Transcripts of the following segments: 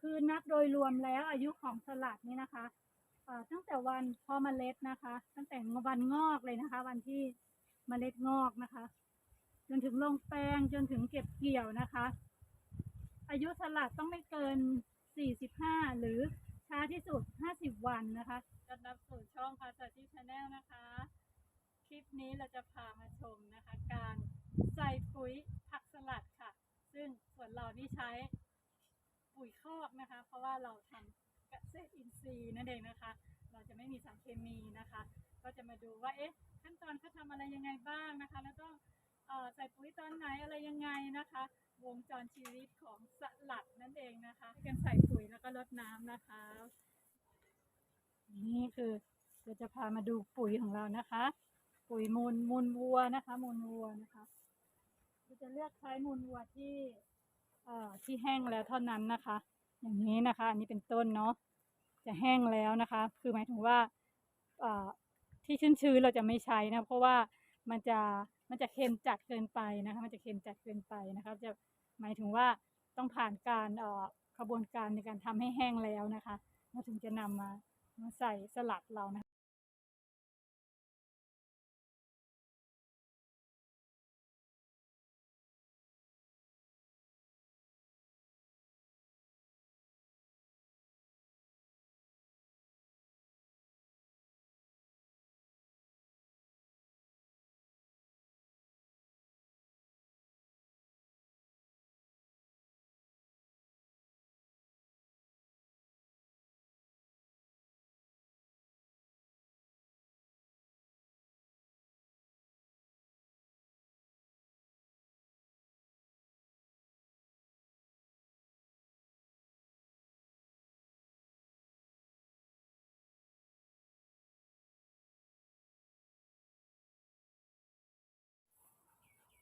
คือนับโดยรวมแล้วอายุของสลัดนี่นะคะตั้งแต่วันพอเมล็ดนะคะ ตั้งแต่วันงอกเลยนะคะ วันที่มเมล็ดงอกนะคะ จนถึงลงแปลงจนถึงเก็บเกี่ยวนะคะ อายุสลัดต้องไม่เกิน 45 หรือช้าที่สุด 50 วันนะคะต้อนรับสู่ช่องภาษาที่ชาแนลนะคะ คลิปนี้เราจะพามาชมนะคะ การใส่ปุ๋ยผักสลัดค่ะ ซึ่งส่วนเรานี่ใช้ปุ๋ยค อกนะคะ เพราะว่าเราทำเกษตรอินทรีย์นั่นเองนะคะ เราจะไม่มีสารเคมีนะคะ ก็จะมาดูว่าเอ๊ะขั้นตอนเขาทำอะไรยังไงบ้างนะคะ แล้วก็เอ่อใส่ปุ๋ยตอนไหนอะไรยังไงนะคะ วงจรชีวิตของสลัดนั่นเองนะคะการใส่ปุ๋ยแล้วก็รดน้ำนะคะ นี่คือเราจะพามาดูปุ๋ยของเรานะคะ ปุ๋ยมูลมูลวัวนะคะ มูลวัวนะคะเราจะเลือกใช้มูลวัวที่ที่แห้งแล้วเท่านั้นนะคะ อย่างนี้นะคะ อันนี้เป็นต้นเนาะจะแห้งแล้วนะคะ คือหมายถึงว่าเอ่อที่ชื้นๆเราจะไม่ใช้นะเพราะว่ามันจะมันจะเค็มจัดเกินไปนะคะ มันจะเค็มจัดเกินไปนะคะ จะหมายถึงว่าต้องผ่านการเอ่อกระบวนการในการทำให้แห้งแล้วนะคะเราถึงจะนำมามาใส่สลัดเรานะคะ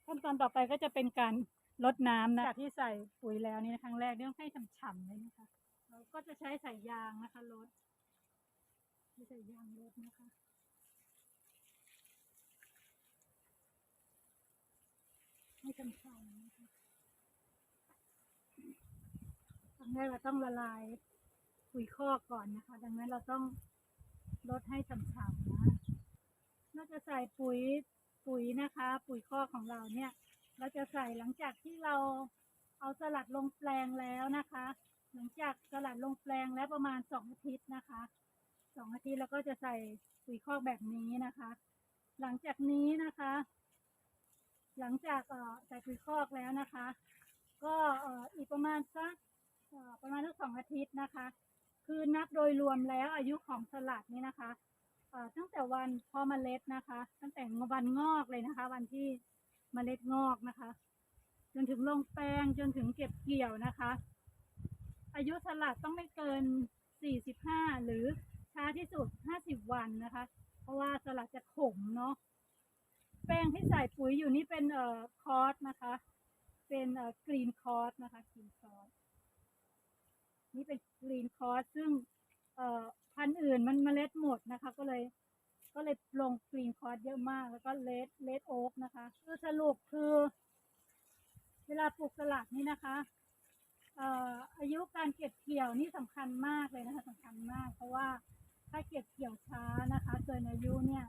ขั้นตอนต่อไปก็จะเป็นการลดน้ำนะจากที่ใส่ปุ๋ยแล้วนี่นะครั้งแรกนี่ต้องให้ฉ่ำๆเลยนะคะ เราก็จะใช้ใส่ยางนะคะลดใส่ยางลดนะคะให้ฉ่ำๆนะคะครั้งแรกเราต้องละลายปุ๋ยคอกก่อนนะคะ ดังนั้นเราต้องลดให้ฉ่ำๆนะเราจะใส่ปุ๋ย ปุ๋ยนะคะ ปุ๋ยคอกของเราเนี่ย เราจะใส่หลังจากที่เราเอาสลัดลงแปลงแล้วนะคะ หลังจากสลัดลงแปลงแล้วประมาณสองอาทิตย์นะคะสองอาทิตย์แล้วก็จะใส่ปุ๋ยคอกแบบนี้นะคะ หลังจากนี้นะคะ หลังจากเอ่อใส่ปุ๋ยคอกแล้วนะคะ ก็เอ่ออีกประมาณสักประมาณสักสองอาทิตย์นะคะ คือนับโดยรวมแล้วอายุของสลัดนี่นะคะ ตั้งแต่วันพอเมล็ดนะคะ ตั้งแต่วันงอกเลยนะคะ วันที่เมล็ดงอกนะคะ จนถึงลงแปลงจนถึงเก็บเกี่ยวนะคะ อายุสลัดต้องไม่เกิน 45 หรือช้าที่สุด 50 วันนะคะ เพราะว่าสลัดจะขมเนาะแป้งที่ใส่ปุ๋ยอยู่นี่เป็นเอ่อคอร์สนะคะ เป็นเอ่อกรีนคอร์สนะคะกรีนคอร์สนี่เป็นกรีนคอร์สซึ่งเอ่อ พันธุ์อื่นมันเมล็ดหมดนะคะ ก็เลย ก็เลยลงกรีนคอร์สเยอะมาก แล้วก็เลดเลดโอ๊กนะคะคือสรุปคือ เวลาปลูกสลัดนี่นะคะเอ่ออายุการเก็บเกี่ยวนี่สำคัญมากเลยนะคะสำคัญมาก เพราะว่าถ้าเก็บเกี่ยวช้านะคะเกินอายุเนี่ย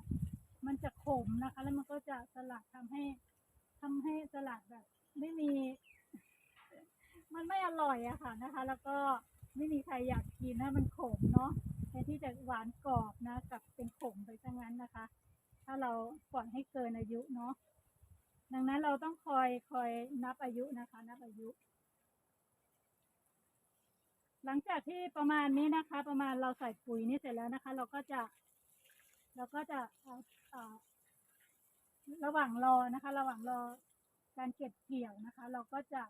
มันจะขมนะคะ แล้วมันก็จะสลัดทำให้ทำให้สลัดแบบ ไม่มี มันไม่อร่อยอะค่ะนะคะ แล้วก็ไม่มีใครอยากกินนะมันขมเนาะ นที่จะหวานกรอบนะกับเป็นขมไปซะงั้นนะคะ ถ้าเราปล่อยให้เกินอายุเนาะดังนั้นเราต้องคอยคอยนับอายุนะคะ นับอายุ หลังจากที่ประมาณนี้นะคะ ประมาณเราใส่ปุ๋ยนี่เสร็จแล้วนะคะ เราก็จะเราก็จะระหว่างรอนะคะ ระหว่างรอการเก็บเกี่ยวนะคะ เราก็จะ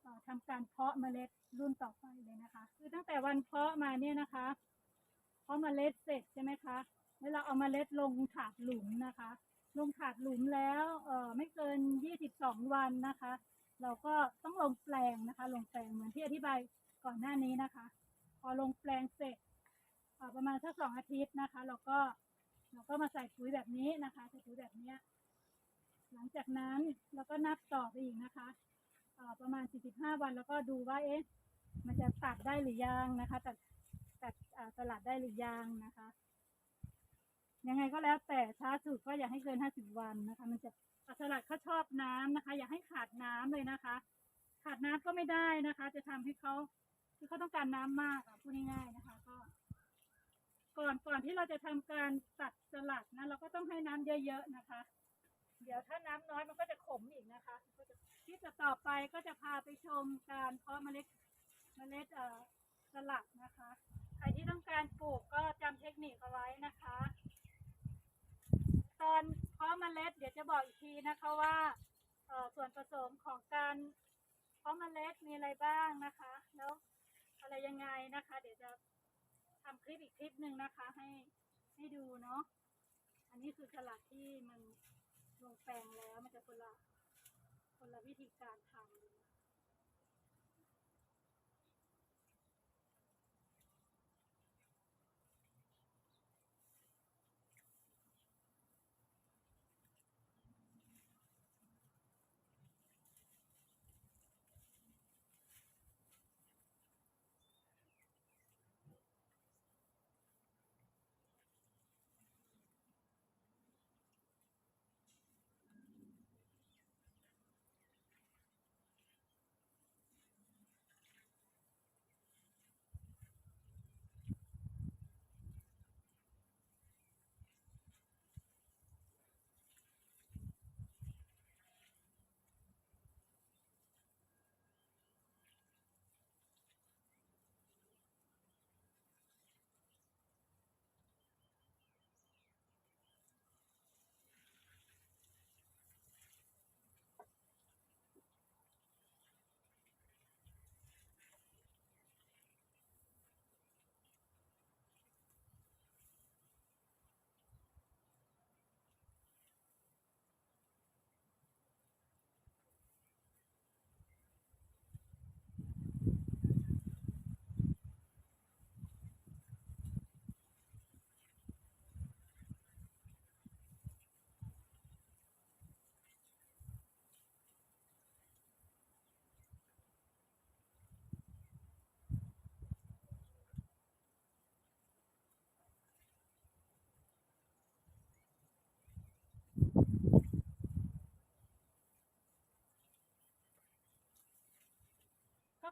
เอ่อทำการเพาะเมล็ดรุ่นต่อไปเลยนะคะ คือตั้งแต่วันเพาะมาเนี่ยนะคะ เพาะเมล็ดเสร็จใช่ไหมคะแล้วเราเอาเมล็ดลงถาดหลุมนะคะ ลงถาดหลุมแล้วเอ่อไม่เกิน 22 วันนะคะ เราก็ต้องลงแปลงนะคะ ลงแปลงเหมือนที่อธิบายก่อนหน้านี้นะคะ พอลงแปลงเสร็จประมาณสักสองอาทิตย์นะคะ เราก็เราก็มาใส่ปุ๋ยแบบนี้นะคะใส่ปุ๋ยแบบเนี้ยหลังจากนั้นเราก็นับต่อไปอีกนะคะประมาณ 45 วันแล้วก็ดูว่าเอ๊ะมันจะตัดได้หรือยังนะคะ ตัด ตัดอ่าสลัดได้หรือยังนะคะ ยังไงก็แล้วแต่ช้าสุดก็อย่าให้เกินห้าสิบวันนะคะ มันจะสลัดเขาชอบน้ำนะคะ อย่าให้ขาดน้ำเลยนะคะ ขาดน้ำก็ไม่ได้นะคะ จะทำให้เขาคือเขาต้องการน้ำมากอะพูดง่ายๆนะคะ ก็ ก่อนก่อนที่เราจะทำการตัดสลัดนะเราก็ต้องให้น้ำเยอะๆนะคะ เดี๋ยวถ้าน้ำน้อยมันก็จะขมอีกนะคะก็จะคลิปต่อไปก็จะพาไปชมการเพาะเมล็ดเมล็ดเอ่อสลัดนะคะ รที่ต้องการปลูกก็จำเทคนิคเอาไว้นะคะ ตอนเพาะเมล็ดเดี๋ยวจะบอกอีกทีนะคะว่าส่วนผสมของการเพาะเมล็ดมีอะไรบ้างนะคะ แล้วอะไรยังไงนะคะ เดี๋ยวจะทำคลิปอีกคลิปหนึ่งนะคะ ให้ให้ดูเนาะอันนี้คือสลัดที่มันลงแปลงแล้วมันจะคนละคนละวิธีการทำ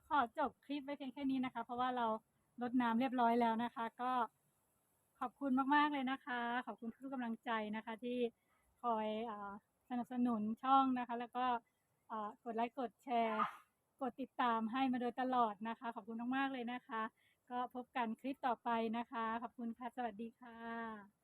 ขอจบคลิปไว้เพียงแค่นี้นะคะ เพราะว่าเราลดน้ำเรียบร้อยแล้วนะคะ ก็ขอบคุณมากๆเลยนะคะ ขอบคุณทุกกำลังใจนะคะ ที่คอยอสนับสนุนช่องนะคะ แล้วก็กดไลค์กดแชร์ กดติดตามให้มาโดยตลอดนะคะ ขอบคุณมากๆเลยนะคะ ก็พบกันคลิปต่อไปนะคะ ขอบคุณค่ะ สวัสดีค่ะ